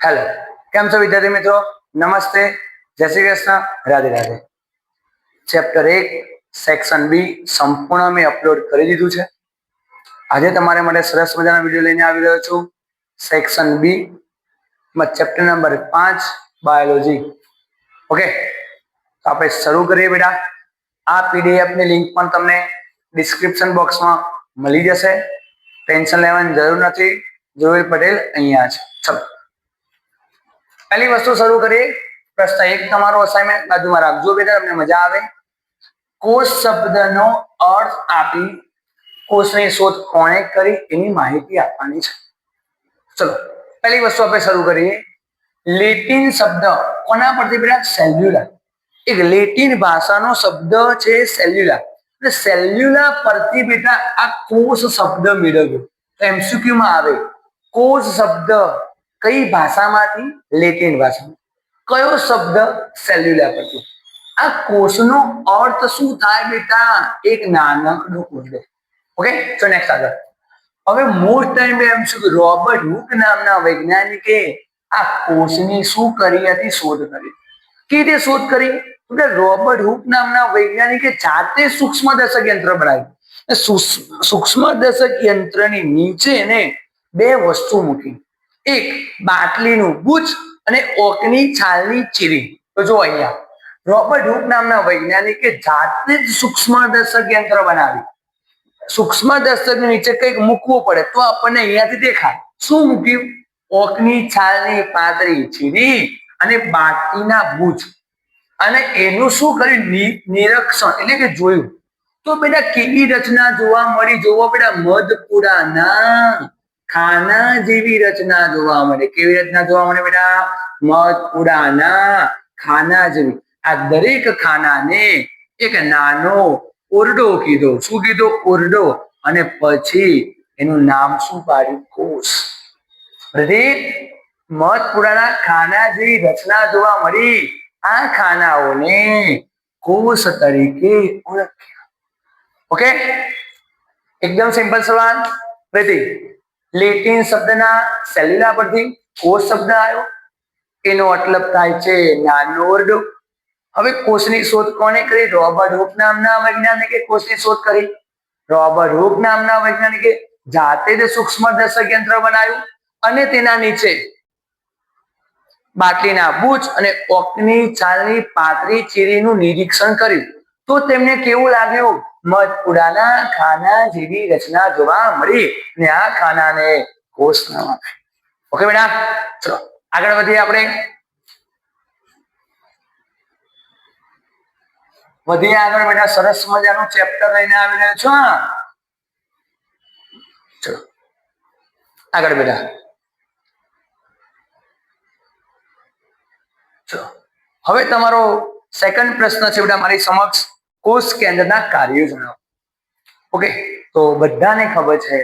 Hello, કેમ છો વિદ્યાર્થી મિત્રો? નમસ્તે, જય શ્રી કૃષ્ણ, રાધે રાધે. ચેપ્ટર એક સેક્શન બી સંપૂર્ણ મેં અપલોડ કરી દીધું છે. આજે તમારે માટે સરસ મજાનો વીડિયો લઈને આવી રહ્યો છું. સેક્શન બી ચેપ્ટર નંબર પાંચ બાયોલોજી ઓકે તો આપણે શરૂ કરીએ બેટા. આ પીડીએફની લિંક પણ તમને ડિસ્ક્રિપ્શન બોક્સમાં મળી જશે. ટેન્શન લેવાની જરૂર નથી. જોવેલ પટેલ અહીંયા છે. ચલો. પહેલી વસ્તુ શરૂ કરીએ. પ્રશ્ન એક, તમારો અસાઇનમેન્ટ બાજુમાં રાખજો બેટા, તમને મજા આવે. કોષ શબ્દનો અર્થ આપી કોષની શોધ કોણે કરી એની માહિતી આપવાની છે. ચલો, પહેલી વસ્તુ આપણે શરૂ કરીએ. લેટિન શબ્દ કોના પરથી બેટા? સેલ્યુલર. એક લેટિન ભાષાનો શબ્દ છે સેલ્યુલા એટલે સેલ્યુલા પરથી બેટા આ કોષ શબ્દ મેળવ્યો. એમસીક્યુમાં આવે. કોષ શબ્દ કઈ ભાષામાંથી? લેટિન ભાષામાં. કયો શબ્દ સેલ્યુલર પરથી? આ કોષનો અર્થ શું થાય બેટા? એક નાનકડો કુંડળ ઓકે તો નેક્સ્ટ આગળ. હવે મોસ્ટ ટાઈમ એમ શું? રોબર્ટ હુક નામના વૈજ્ઞાનિકે આ કોષની શું કરી હતી? શોધ કરી. કે રીતે શોધ કરી? કે રોબર્ટ હુક નામના વૈજ્ઞાનિકે જાતે સૂક્ષ્મ દર્શક યંત્ર બનાવ્યું. સૂક્ષ્મ દર્શક યંત્રની નીચે એને બે વસ્તુ મૂકી. એક બાટલીનું બુચ અને ઓકની છાલની ચીરી. તો જો અહીંયા. રોબર્ટ હુક નામના વૈજ્ઞાનિકે જાતે જ સૂક્ષ્મદર્શક યંત્ર બનાવી સૂક્ષ્મદર્શક નીચે કંઈક મૂકવું પડે તો આપણને અહીંયાથી દેખાય. શું મૂક્યું? ઓકની છાલની પાતળી ચીરી અને બાટલીના બુચ અને એનું શું કર્યું? નિરક્ષણ. એટલે કે જોયું. તો બેટા કેવી રચના જોવા મળી? જોવો બેટા, મધપુરાના ખાના જેવી રચના જોવા મળે. કેવી રચના જોવા મળે બેટા? મધપુરાના ખાના જેવી. આ દરેક ખાનાને એક નાનો ઓરડો કીધો. શું કીધો? ઓરડો. અને પછી એનું નામ શું પાડ્યું? કોષ. પ્રદીપ મધપુરાના ખાના જેવી રચના જોવા મળી. આ ખાનાઓને કોષ તરીકે ઓળખ્યા. ઓકે એકદમ સિમ્પલ સવાલ. પ્રદીપ લેટિન શબ્દના સેલ્યુલા પરથી કોષ શબ્દ આવ્યો. એનો મતલબ થાય છે નાનો ઓરડો હવે કોષની શોધ કોને કરી? રોબર્ટ હુક નામના વૈજ્ઞાનિકે કોષની શોધ કરી. રોબર્ટ હુક નામના વૈજ્ઞાનિકે જાતે જ સૂક્ષ્મ દર્શક યંત્ર બનાવ્યું અને તેના નીચે બાટલીના બુચ અને ઓકની છાલની પાતળી ચીરીનું નિરીક્ષણ કર્યું. તો તેમને કેવું લાગ્યું? મધપુરાના ખાના જેવી રચના જોવા મળી અને આ ખાનાને કોષ નામ આપ્યું ઓકે બેટા, ચલો, આગળ વધીએ આપણે. વધીએ આગળ બેટા, સરસ મજાનું ચેપ્ટર લઈને આવી રહ્યો છો? ચલો, આગળ બેટા. ચલો, હવે તમારો સેકન્ડ પ્રશ્ન છે બેટા મારી સમક્ષ. કોષ કેન્દ્રના કાર્યો જણાવો ઓકે તો બધાને ખબર છે,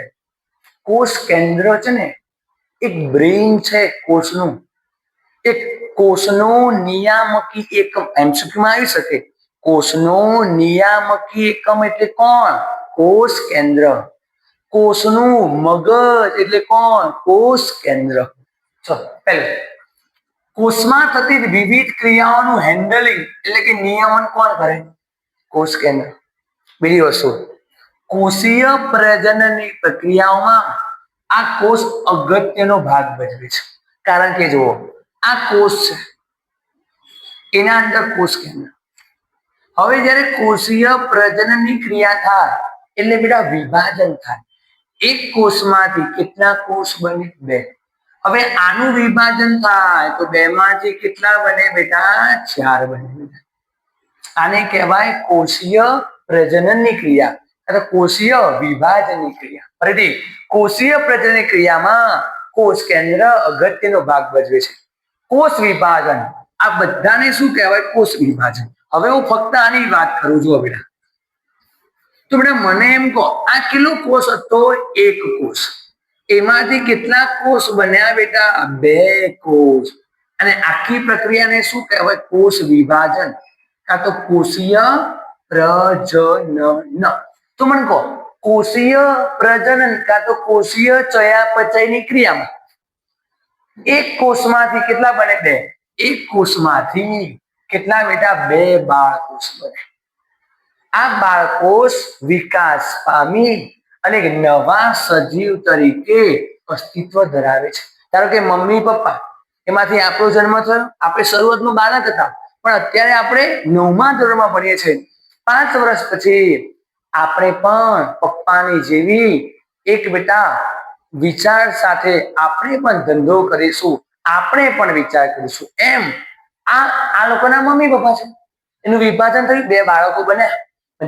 કોષ કેન્દ્ર છે ને, એક બ્રેઇન છે કોષનું. એક કોષનો નિયામકી એકમ એમસીક્યુમાં આવી શકે. કોષનો નિયામકી એકમ એટલે કોણ? કોષ કેન્દ્ર. કોષનું મગજ એટલે કોણ? કોષ કેન્દ્ર. પહેલું. કોષમાં થતી વિવિધ ક્રિયાઓનું હેન્ડલિંગ એટલે કે નિયમન કોણ કરે? કોષ કેન્દ્ર બીજી વસ્તુ. કોષીય પ્રજનનની પ્રક્રિયાઓમાં આ કોષ અગત્યનો ભાગ ભજવે છે. કારણ કે જુઓ, આ કોષ છે. એના અંદર કોષ કેન્દ્ર હવે જ્યારે કોષીય પ્રજનનની ક્રિયા થાય, એટલે બેટા વિભાજન થાય. એક કોષમાંથી કેટલા કોષ બને? બે. હવે આનું વિભાજન થાય તો બે માંથી કેટલા બને બેટા? ચાર બને બેટા. આને કહેવાય કોષીય પ્રજનનની ક્રિયા અથવા કોષીય વિભાજનની ક્રિયા. ફરીથી, કોષીય પ્રજનનની ક્રિયામાં કોષ કેન્દ્ર અગત્યનો ભાગ ભજવે છે. કોષ વિભાજન. આ બધાને શું કહેવાય? કોષ વિભાજન. હવે હું ફક્ત આની વાત કરું છું હવે તો બેટા મને એમ કહો, આ કેટલો કોષ હતો? એક કોષ. એમાંથી કેટલા કોષ બન્યા બેટા? બે કોષ. અને આખી પ્રક્રિયાને શું કહેવાય? કોષ વિભાજન. કાં તો કોષીય પ્રજનન. તો મને કહો કોષીય પ્રજનન કાં તો કોષીય ચયાપચયની ક્રિયામાં? એક કોષમાંથી કેટલા બને બે? એક કોષમાંથી કેટલા બેટા બે બાળકોષ બને. આ બાળકોષ વિકાસ પામી અને નવા સજીવ તરીકે અસ્તિત્વ ધરાવે છે. ધારો કે મમ્મી પપ્પા, એમાંથી આપણો જન્મ થયો. આપણે શરૂઆતમાં બાળક હતા. પણ અત્યારે આપણે નવમા ધોરણમાં ભણીએ છીએ. પાંચ વર્ષ પછી આપણે પણ પપ્પાની જેવી એક બેટા વિચાર સાથે આપણે પણ ધંધો કરીશું, આપણે પણ વિચાર કરીશું. એમ આ આ લોકોના મમ્મી પપ્પા છે. એનું વિભાજન થયું, બે બાળકો બન્યા.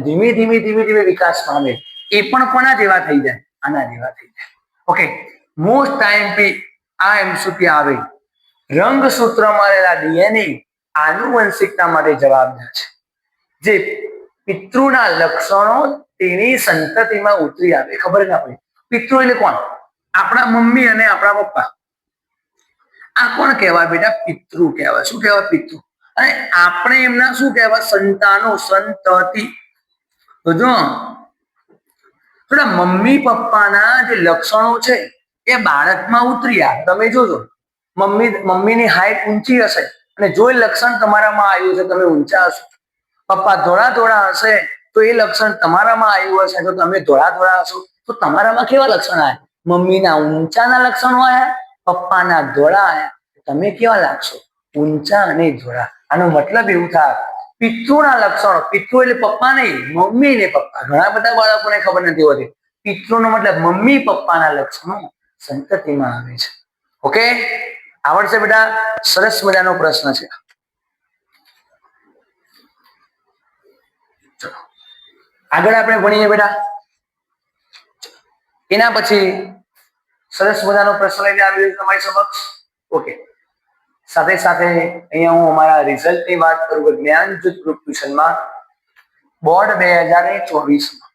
ધીમે ધીમે ધીમે ધીમે વિકાસ પામે. એ પણ કોના જેવા થઈ જાય? આના જેવા થઈ જાય. ઓકે મોસ્ટ ટાઈમ પી આ એમસીક્યુ આવે. રંગસૂત્રમાં રહેલા ડીએનએ આનુવંશિકતા માટે જવાબદાર છે. જે પિતૃના લક્ષણો તેની સંતતિમાં ઉતરી આવે. ખબર ના પડી. પિતૃ એટલે કોણ? આપણા મમ્મી અને આપણા પપ્પા. આ કોણ કહેવાય બેટા? પિતૃ કહેવાય. શું કહેવાય પિતૃ? અને આપણે એમના શું કહેવાય? સંતાનો, સંતતિ. જો થોડા મમ્મી પપ્પાના જે લક્ષણો છે એ બાળકમાં ઉતરી આવે. તમે જોજો. મમ્મી, મમ્મીની હાઈટ ઊંચી હશે. અને જો એ લક્ષણ તમારામાં આવ્યું છે, તમે ઊંચા હશો. પપ્પા ધોળા ધોળા હશે, તો એ લક્ષણ તમારામાં આવ્યું હશે. તો તમે ધોળા ધોળા હશો, તો તમારામાં કેવા લક્ષણ આવ્યા? મમ્મીના ઊંચાના લક્ષણો આવ્યા, પપ્પાના ધોળા આવ્યા. તમે કેવા લાગશો? ઊંચા અને ધોળા. આનો મતલબ એવું થાય, પિતૃના લક્ષણો, પિતૃ એટલે પપ્પા નહીં, મમ્મી ને પપ્પા. ઘણા બધા બાળકોને ખબર નથી હોતી. પિતૃનો મતલબ મમ્મી પપ્પાના લક્ષણો સંતતિમાં આવે છે. ઓકે? આવડશે બેટા? સરસ મજાનો પ્રશ્ન છે. આગળ આપણે ભણીએ બેટા. એના પછી સરસ મજાનો પ્રશ્ન લઈને આવી તમારી સમક્ષ. ઓકે. સાથે સાથે અહીંયા હું અમારા રિઝલ્ટની વાત કરું કે જ્ઞાન જૂથ ગ્રુપ ટ્યુશનમાં બોર્ડ બે હજાર ચોવીસમાં.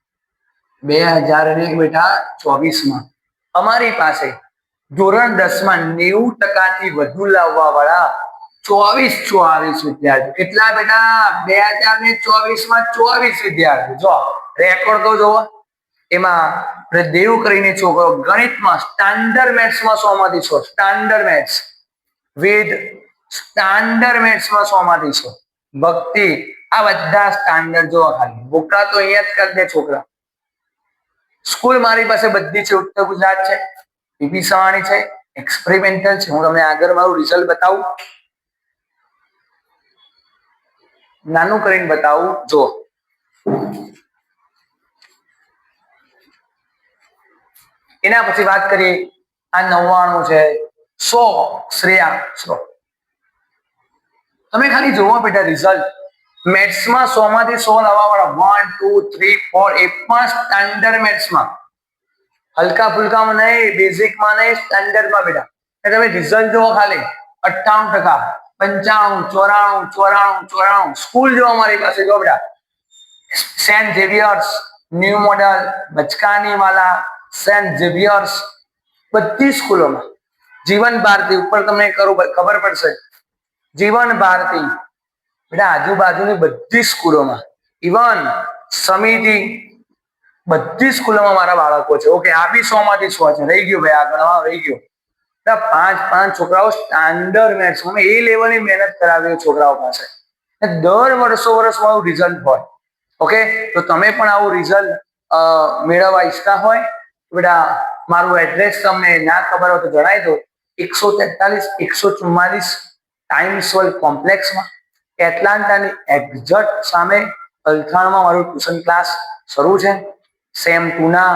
બે હજાર ને બેટા ચોવીસમાં. અમારી પાસે ધોરણ દસમાં નેવું ટકાથી વધુ લાવવા વાળા ચોવીસ ચોવીસ વિદ્યાર્થીઓ. કેટલા બેટા બે હજાર ને ચોવીસમાં ચોવીસ વિદ્યાર્થીઓ. જો રેકોર્ડ તો જોવો. એમાં દેવ કરીને છોકરો ગણિતમાં સ્ટાન્ડર્ડ મેથ્સમાં સો માંથી છો. સ્ટાન્ડર્ડ મેથ્સ વેદ સ્ટાન્ડર્ડ મેથ્સમાં સો માંથી છો. ભક્તિ, આ બધા સ્ટાન્ડર્ડ જોવા ખાલી. બોકા તો અહીંયા જ કરી દે છોકરા. સ્કૂલ મારી પાસે બધી છે, ઉત્તર ગુજરાત છે. પીપી સવાણી છે એક્સપેરિમેન્ટલ છે. હું તમને આગળ મારું રિઝલ્ટ બતાવું. નાનું કરીને બતાવું. જો. એના પછી વાત કરીએ, આ નવ્વાણું છે, સો શ્રેયા સો તમે ખાલી જોવો બેટા રિઝલ્ટ મેથ્સમાં સો માંથી સો લાવવા વાળા વન ટુ થ્રી ફોર એ પણ સ્ટાન્ડર્ડ મેથ્સમાં હલકા ફુલકામાં નહીં, બેઝિકમાં નહીં, સ્ટાન્ડર્ડમાં બેટા. એટલે તમે રિઝલ્ટ જુઓ ખાલી. અઠ્ઠાણું ટકા, પંચાણું, ચોરાણું ચોરાણું ચોરાણું. સ્કૂલ જો અમારી પાસે જો બેટા. સેન્ટ ઝેવિયર્સ, ન્યૂ મોડલ, બચકાની વાલા સેન્ટ ઝેવિયર્સ, બધી સ્કૂલોમાં. જીવન ભારતી ઉપર તમને કરું ખબર પડશે. જીવન ભારતી. બેટા, આજુબાજુની બધી સ્કૂલોમાં. ઇવન સમિતિ બધી સ્કૂલોમાં મારા બાળકો છે. ઓકે આ બી સો માંથી સો છે. રહી ગયું ભાઈ આ ગણવા રહી ગયો. પાંચ પાંચ છોકરાઓ સ્ટાન્ડર્ડ મેથ્સ અમે એ લેવલની મહેનત કરાવી છોકરાઓ પાસે. દર વર્ષો વર્ષ મારું રિઝલ્ટ હોય. ઓકે તો તમે પણ આવું રિઝલ્ટ મેળવવા ઈચ્છતા હોય બેટા, મારું એડ્રેસ તમને ના ખબર હોય તો જણાવી દો. એકસો તેતાલીસ, એકસો ચુમ્માલીસ ટાઈમ્સ વર્લ્ડ કોમ્પ્લેક્સમાં એટલાન્ટાની એક્ઝટ સામે અલથાણમાં મારું ટ્યુશન ક્લાસ શરૂ છે. સેમ ટુના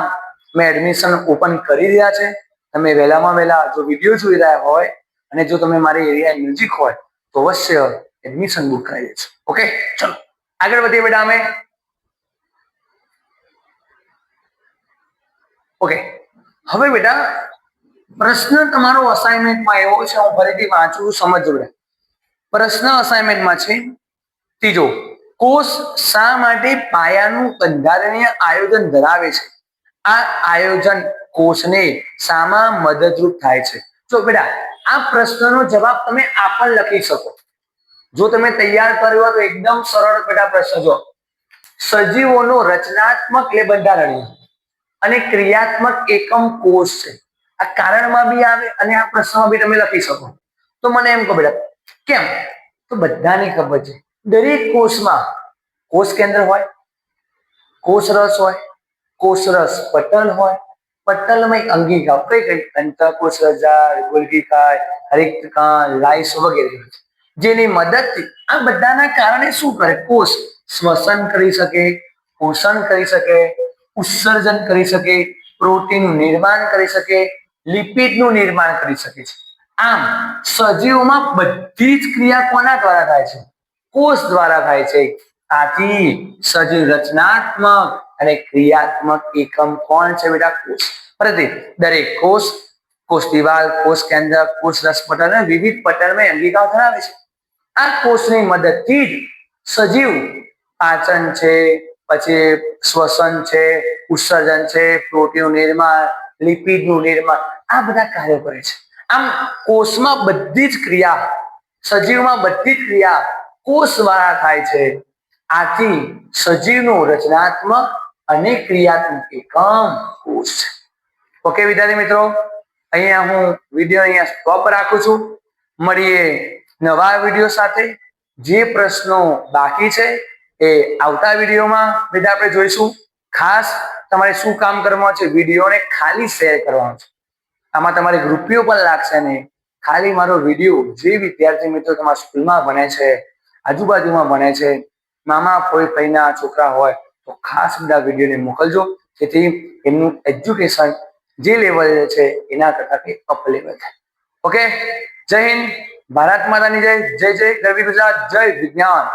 મેં એડમિશન ઓપન કરી રહ્યા છે. તમે વહેલામાં વહેલા જો વીડિયો જોઈ રહ્યા હોય અને જો તમે મારી એરિયા નજીક હોય, તો અવશ્ય એડમિશન બુક કરાવી દેજો. ઓકે ચલો. આગળ વધીએ બેટા અમે. ઓકે હવે બેટા, પ્રશ્ન તમારો અસાઇનમેન્ટમાં એવો છે, હું ફરીથી વાંચું, સમજજો બેટા. પ્રશ્ન અસાઇનમેન્ટમાં છે, ત્રીજો. કોષ શા માટે પાયાનું બંધારણીય આયોજન ધરાવે છે? આ આયોજન કોષને શામાં મદદરૂપ થાય છે. જો બેટા, આ પ્રશ્નનો જવાબ તમે આ પણ લખી શકો. જો તમે તૈયાર કર્યો તો એકદમ સરળ બેટા પ્રશ્ન જો સજીવોનો રચનાત્મક એટલે બંધારણીય અને ક્રિયાત્મક એકમ કોષ છે. આ કારણમાં બી આવે અને આ પ્રશ્નમાં બી તમે લખી શકો. તો મને એમ કહો બેટા, કેમ? તો બધાને ખબર છે. દરેક કોષમાં કોષ કેન્દ્ર હોય, કોષ રસ હોય, કોષ રસ પટલ હોય, પટલમય અંગિકા, કઈ કઈ? અંતકોષ રજા ગોલ્ગીકાય હરિતકાળ લાઈસ વગેરે જેની મદદથી આ બધાના કારણે શું કરે? કોષ શ્વસન કરી શકે, પોષણ કરી શકે, ઉત્સર્જન કરી શકે, પ્રોટીનનું નિર્માણ કરી શકે, લિપિડનું નિર્માણ કરી શકે છે. આમ, સજીવોમાં બધી જ ક્રિયા કોના દ્વારા થાય છે? કોષ દ્વારા થાય છે. આથી સજીવ રચનાત્મક અને ક્રિયાત્મક એકમ કોણ છે બેટા? કોષ. પ્રતિ દરેક કોષ કોષ દિવાલ, કોષ કેન્દ્ર, કોષ રસ પટલ અને વિવિધ પટલમાં અંગિકાઓ ધરાવે છે. આ કોષની મદદથી જ સજીવ પાચન છે, પછી શ્વસન છે, ઉત્સર્જન છે પ્રોટીનનું નિર્માણ, લિપિડનું નિર્માણ, આ બધા કાર્યો કરે છે. આમ કોષમાં બધી જ ક્રિયા, સજીવમાં બધી જ ક્રિયા કોષ દ્વારા થાય છે. આથી સજીવનું રચનાત્મક અને ક્રિયાત્મક એકમ કોષ છે. ઓકે વિદ્યાર્થી મિત્રો, અહીંયા હું વીડિયો અહીંયા સ્ટોપ રાખું છું. મળીએ નવા વીડિયો સાથે. જે પ્રશ્નો બાકી છે એ આવતા વિડીયોમાં બધા આપણે જોઈશું. ખાસ તમારે શું કામ કરવાનું છે, વિડીયોને ખાલી શેર કરવાનો છે. આમાં તમારે રૂપિયો પણ લાગશે નહીં. ખાલી મારો વીડિયો જે વિદ્યાર્થી મિત્રો તમારા સ્કૂલમાં ભણે છે આજુબાજુમાં ભણે છે. મામા કોઈ ભાઈના છોકરા હોય તો ખાસ બધા વિડીયોને મોકલજો. જેથી એમનું એજ્યુકેશન જે લેવલ છે એના કરતા કે અપ લેવલ થાય. ઓકે જય હિન્દ. ભારત માતાની જય. જય જય. ગરવી ગુજરાત. જય વિજ્ઞાન.